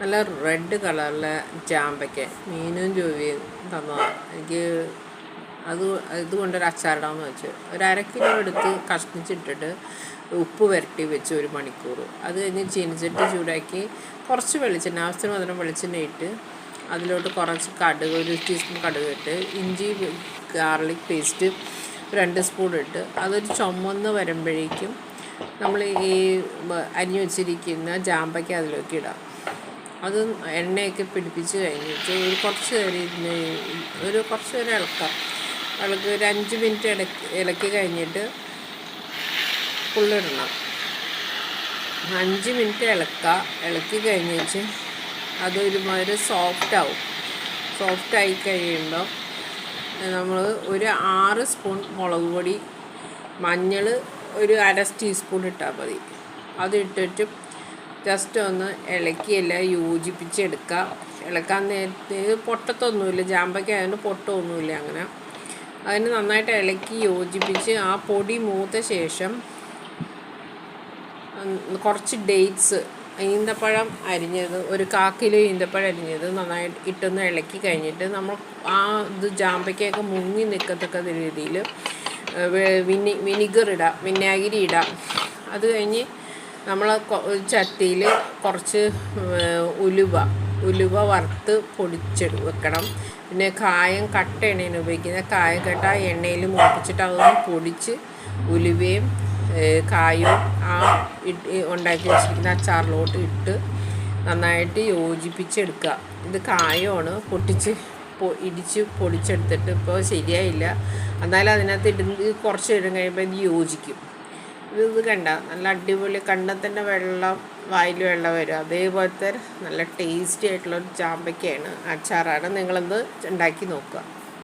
നല്ല റെഡ് കളറിലെ ജാമ്പയ്ക്ക മീനും ജോവിയും തന്നതാണ് എനിക്ക് അത് ഇതുകൊണ്ടൊരു അച്ചാറിടാമെന്ന് വെച്ച്. ഒരു അര കിലോ എടുത്ത് കഷ്ണിച്ചിട്ടിട്ട് ഉപ്പ് പുരട്ടി വെച്ച് ഒരു മണിക്കൂർ. അത് കഴിഞ്ഞ് ചീനിച്ചിട്ട് ചൂടാക്കി കുറച്ച് വെളിച്ചെണ്ണ ആവശ്യത്തിന് മാത്രം വെളിച്ചെണ്ണ ഇട്ട് അതിലോട്ട് കുറച്ച് കടുക് ഒരു ടീസ്പൂൺ കടുക് ഇട്ട് ഇഞ്ചി ഗാർലിക് പേസ്റ്റ് രണ്ട് സ്പൂൺ ഇട്ട് അതൊരു ചുമന്ന് വരുമ്പോഴേക്കും നമ്മൾ ഈ അരിഞ്ഞു വെച്ചിരിക്കുന്ന ജാമ്പയ്ക്ക അതിലേക്ക് ഇടാം. അത് എണ്ണയൊക്കെ പിടിപ്പിച്ച് കഴിഞ്ഞിട്ട് ഒരു കുറച്ച് നേരം ഒരു കുറച്ച് നേരം ഇളക്കാം. ഇളക്കി ഒരു അഞ്ച് മിനിറ്റ് ഇടയ്ക്ക് ഇളക്കി കഴിഞ്ഞിട്ട് പുള്ളിടണം അഞ്ച് മിനിറ്റ് ഇളക്കുക ഇളക്കി കഴിഞ്ഞിട്ട് അതൊരുമാതിരി സോഫ്റ്റ് ആവും. സോഫ്റ്റ് ആയി കഴിയുമ്പോൾ നമ്മൾ ഒരു ആറ് സ്പൂൺ മുളക് പൊടി മഞ്ഞൾ ഒരു അര ടീസ്പൂൺ ഇട്ടാൽ മതി. അത് ഇട്ടിട്ട് ജസ്റ്റ് ഒന്ന് ഇളക്കിയല്ല യോജിപ്പിച്ചെടുക്കുക ഇളക്കാൻ നേരത്തെ പൊട്ടത്തൊന്നുമില്ല. ജാമ്പയ്ക്ക് ആയതുകൊണ്ട് പൊട്ടമൊന്നുമില്ല അങ്ങനെ. അതിന് നന്നായിട്ട് ഇളക്കി യോജിപ്പിച്ച് ആ പൊടി മൂത്ത ശേഷം കുറച്ച് ഡേറ്റ്സ് ഈന്തപ്പഴം അരിഞ്ഞത് ഒരു കാ ഈന്തപ്പഴം അരിഞ്ഞത് നന്നായിട്ട് ഇട്ടൊന്ന് ഇളക്കി കഴിഞ്ഞിട്ട് നമ്മൾ ആ ഇത് ജാമ്പയ്ക്കൊക്കെ മുങ്ങി നിൽക്കത്തക്ക രീതിയിൽ വിനി വിനിഗർ ഇടാം വിനാഗിരി ഇടാം. അത് കഴിഞ്ഞ് നമ്മൾ ചട്ടിയിൽ കുറച്ച് ഉലുവ ഉലുവ വറുത്ത് പൊടിച്ചെടു വെക്കണം. പിന്നെ കായം കട്ട എണ്ണയാണ് ഉപയോഗിക്കുന്നത്. കായം കട്ട എണ്ണയിൽ മൂപ്പിച്ചിട്ട് അതൊന്ന് പൊടിച്ച് ഉലുവയും കായും ആ ഉണ്ടാക്കി വെച്ചിരിക്കുന്ന അച്ചാറിലോട്ട് ഇട്ട് നന്നായിട്ട് യോജിപ്പിച്ചെടുക്കുക. ഇത് കായമാണ് പൊട്ടിച്ച് ഇടിച്ച് പൊടിച്ചെടുത്തിട്ട് ഇപ്പോൾ ശരിയായില്ല. എന്നാലും അതിനകത്ത് ഇടുന്ന കുറച്ച് ഇടം കഴിയുമ്പോൾ ഇത് യോജിക്കും. ഇത് കണ്ട നല്ല അടിപൊളി കണ്ടത്തിന്റെ വെള്ളം വായിൽ വെള്ളം വരും. അതേപോലത്തെ നല്ല ടേസ്റ്റി ആയിട്ടുള്ള ഒരു ചാമ്പയ്ക്കയാണ് അച്ചാറാണ് നിങ്ങളിത് ഉണ്ടാക്കി നോക്കുക.